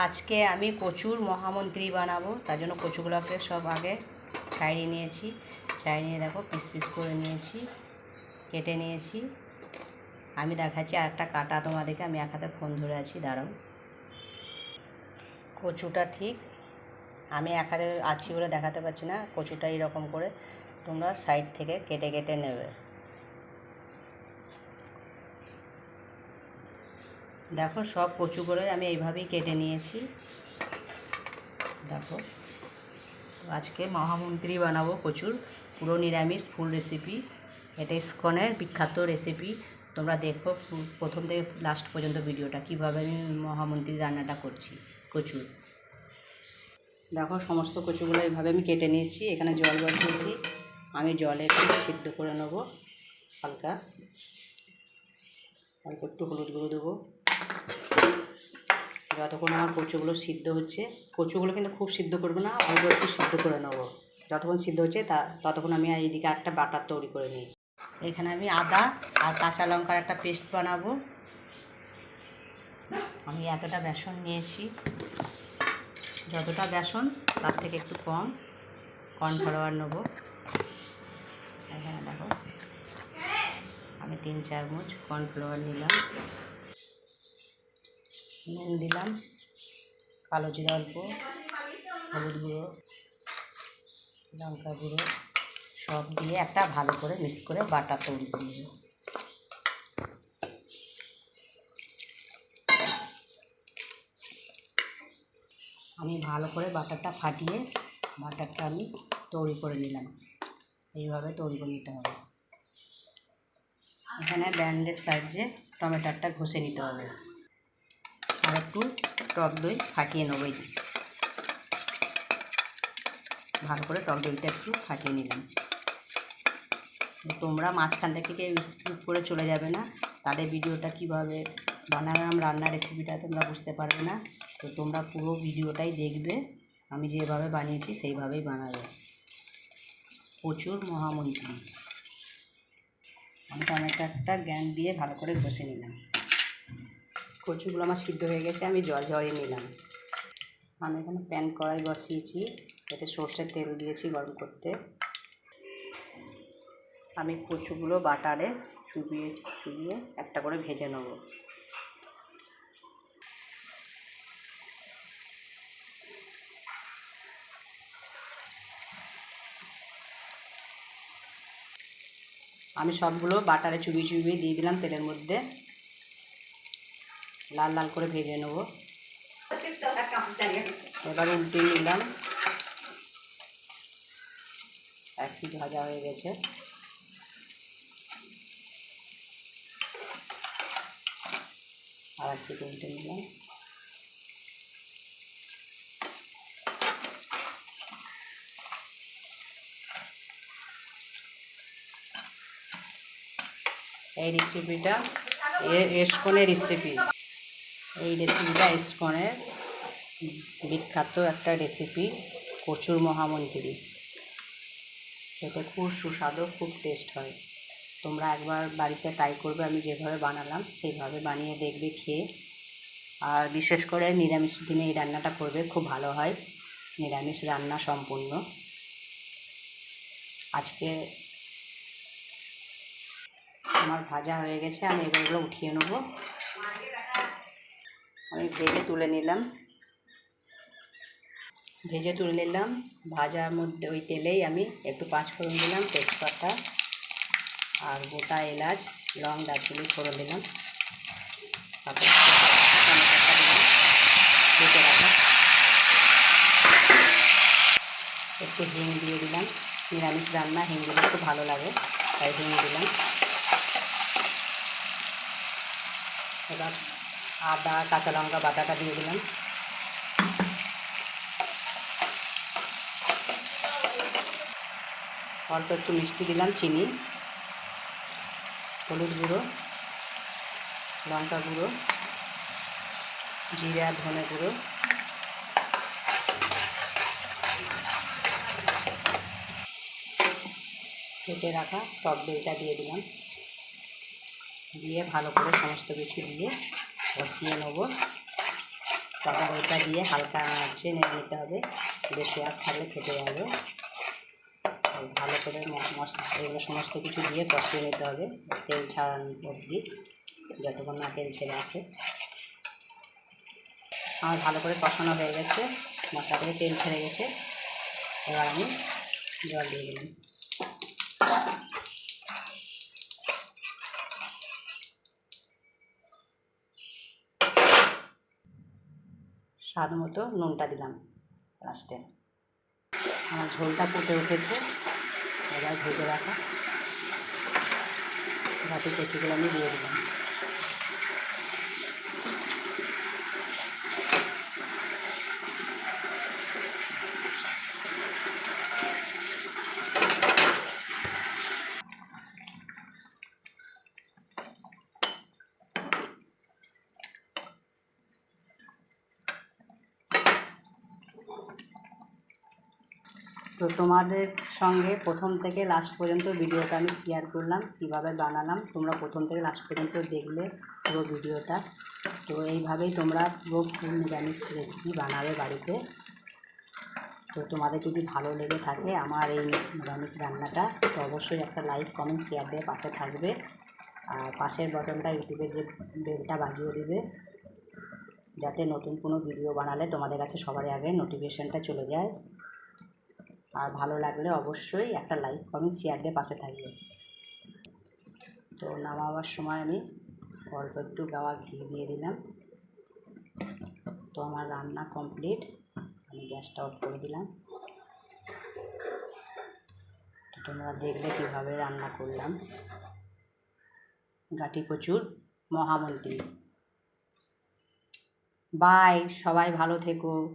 আজকে আমি কচুর মহামন্ত্রী বানাবো, তার জন্য কচুগুলোকে সব আগে ছাড়িয়ে নিয়েছি। ছাড়িয়ে নিয়ে দেখো, পিস পিস করে নিয়েছি, কেটে নিয়েছি। আমি দেখাচ্ছি আর একটা কাটা তোমাদেরকে, আমি এক হাতে ফোন ধরে আছি, দাঁড়াও। কচুটা ঠিক, আমি এক হাতে আছি বলে দেখাতে পারছি না, কচুটা এরকম করে তোমরা সাইড থেকে কেটে কেটে নেবে। দেখো সব কচুগুলোই আমি এইভাবেই কেটে নিয়েছি। দেখো আজকে মহামন্ত্রী বানাবো কচুর, পুরো নিরামিষ, ফুল রেসিপি এটা ইস্কনের বিখ্যাত রেসিপি তোমরা দেখো প্রথম থেকে লাস্ট পর্যন্ত ভিডিওটা, কীভাবে আমি মহামন্ত্রী রান্নাটা করছি কচুর। দেখো, সমস্ত কচুগুলো এইভাবে আমি কেটে নিয়েছি। এখানে জল বসিয়েছি। আমি জলে একটু সিদ্ধ করে নেব হালকা। অল্প একটু হলুদ গুঁড়ো দেবো। যতক্ষণ আমার কচুগুলো সিদ্ধ হচ্ছে। কচুগুলো কিন্তু খুব সিদ্ধ করব না, অল্প একটু সিদ্ধ করে নেব। যতক্ষণ সিদ্ধ হচ্ছে তা, ততক্ষণ আমি এইদিকে একটা বাটার তৈরি করে নিই। এখানে আমি আদা আর কাঁচা লঙ্কার একটা পেস্ট বানাবো। আমি এতটা বেসন নিয়েছি। যতটা বেসন, তার থেকে একটু কম। কর্ন কর্নফ্লাওয়ার নেব। এখানে দেখো, আমি তিন চার চামচ কর্নফ্লাওয়ার নিলাম। নুন দিলাম, কালো জিরা অল্প, হলুদ গুঁড়ো, লঙ্কা গুঁড়ো, সব দিয়ে একটা ভালো করে মিক্স করে বাটার তৈরি করে নেব। আমি ভালো করে বাটারটা ফাটিয়ে বাটারটা আমি তৈরি করে নিলাম। এইভাবে তৈরি করে নিতে হবে। এখানে ব্যান্ডের সাহায্যে টমেটোটা ঘষে নিতে হবে। আর একটু টক দই ফাটিয়ে নেব এই ভালো করে টক দইটা একটু ফাটিয়ে নিলাম। তোমরা মাঝখান থেকে স্কিপ করে চলে যাবে না। তাদের ভিডিওটা কীভাবে বানালাম, রান্নার রেসিপিটা তোমরা বুঝতে পারবে না। তো তোমরা পুরো ভিডিওটাই দেখবে। আমি যেভাবে বানিয়েছি সেইভাবেই বানাবে। প্রচুর মহামন্ত্রী। আমি টমেটোটা জ্ঞান দিয়ে ভালো করে ঘষে নিলাম। কচুগুলো আমার সিদ্ধ হয়ে গেছে, আমি জল জড়িয়ে নিলাম। আমি এখানে প্যান কড়াই বসিয়েছি, এতে সর্ষের তেল দিয়েছি গরম করতে। আমি কচুগুলো বাটারে চুবিয়ে চুবিয়ে একটা করে ভেজে নেব। আমি সবগুলো বাটারে চুবিয়ে চুবিয়ে দিয়ে দিলাম তেলের মধ্যে। লাল লাল করে ভেজে নেব। এবার উল্টে নিলাম। এক পিঠ ভাজা হয়ে গেছে। আর এক উল্টে নিলাম। এই রেসিপিটা এসকনের রেসিপি এই রেসিপিটা ইস্কনের বিখ্যাত একটা রেসিপি কচুর মহামন্ত্রী। খেতে খুব সুস্বাদু, খুব টেস্ট হয়। তোমরা একবার বাড়িতে ট্রাই করবে, আমি যেভাবে বানালাম, সেইভাবে বানিয়ে দেখবে, খেয়ে। আর বিশেষ করে নিরামিষ দিনে এই রান্নাটা করবে, খুব ভালো হয়। নিরামিষ রান্না সম্পূর্ণ। আজকে আমার ভাজা হয়ে গেছে, আমি এগুলো উঠিয়ে নেব। আমি ভেজে তুলে নিলাম। ভেজে তুলে নিলাম। ভাজার মধ্যে ওই তেলেই আমি একটু পাঁচ ফোড়ন দিলাম, তেজপাতা আর গোটা এলাচ, লং দারচিনি, ফোড়ন দিলাম। তারপর একটু হিং দিয়ে দিলাম। নিরামিষ রান্না, হিং দিলে খুব ভালো লাগে, তাই হিং দিলাম। এবার আদা, কাঁচা লঙ্কা, বাটাটা দিয়ে দিলাম। অল্প একটু মিষ্টি দিলাম, চিনি, হলুদ গুঁড়ো, লঙ্কা গুঁড়ো, জিরা, ধনে গুঁড়ো। কেটে রাখা টক দইটা দিয়ে দিলাম। দিয়ে ভালো করে সমস্ত কিছু দিয়ে বসিয়ে নেব। তরকারিটা দিয়ে হালকা আঁচে নেড়ে নিতে হবে। বেশি আঁচ থাকলে খেতে যাবে ভালো করে এগুলো সমস্ত কিছু দিয়ে কষিয়ে নিতে হবে। তেল ছাড়ানো অবধি, যতক্ষণ না তেল ছেড়ে আসে। আমার ভালো করে কষানো হয়ে গেছে। মশলা থেকে তেল ছেড়ে গেছে। এবার আমি জল দিয়ে দিলাম। স্বাদ মতো নুনটা দিলাম লাস্টে। আমার ঝোলটা ফুটে উঠেছে, এবার ভেজে রাখা বাটি কচুগুলো আমি দিয়ে দিলাম। তো তোমাদের সঙ্গে প্রথম থেকে লাস্ট পর্যন্ত ভিডিওটা আমি শেয়ার করলাম, কীভাবে বানালাম, তোমরা প্রথম থেকে লাস্ট পর্যন্ত দেখলে পুরো ভিডিওটা। তো এইভাবেই তোমরা পুরো ফুল নিরামিষ রেসিপি বানাবে বাড়িতে। তো তোমাদের যদি ভালো লেগে থাকে আমার এই নিরামিষ রান্নাটা, তো অবশ্যই একটা লাইক কমেন্ট শেয়ার দিয়ে পাশে থাকবে। আর পাশের বটনটা ইউটিউবের যে বেলটা বাজিয়ে দিবে, যাতে নতুন কোনো ভিডিও বানালে তোমাদের কাছে সবার আগে নোটিফিকেশানটা চলে যায়। আর ভালো লাগলে অবশ্যই একটা লাইক কমেন্ট শেয়ার দিয়ে পাশে থাকবে। তো নামাবার সময় আমি অল্প একটু গাওয়া ঘি দিয়ে দিলাম। তো আমার রান্না কমপ্লিট আমি গ্যাসটা অফ করে দিলাম। তো তোমরা দেখলে কীভাবে রান্না করলাম। গাটি কচুর মহামন্ত্রী। বাই সবাই ভালো থেকো।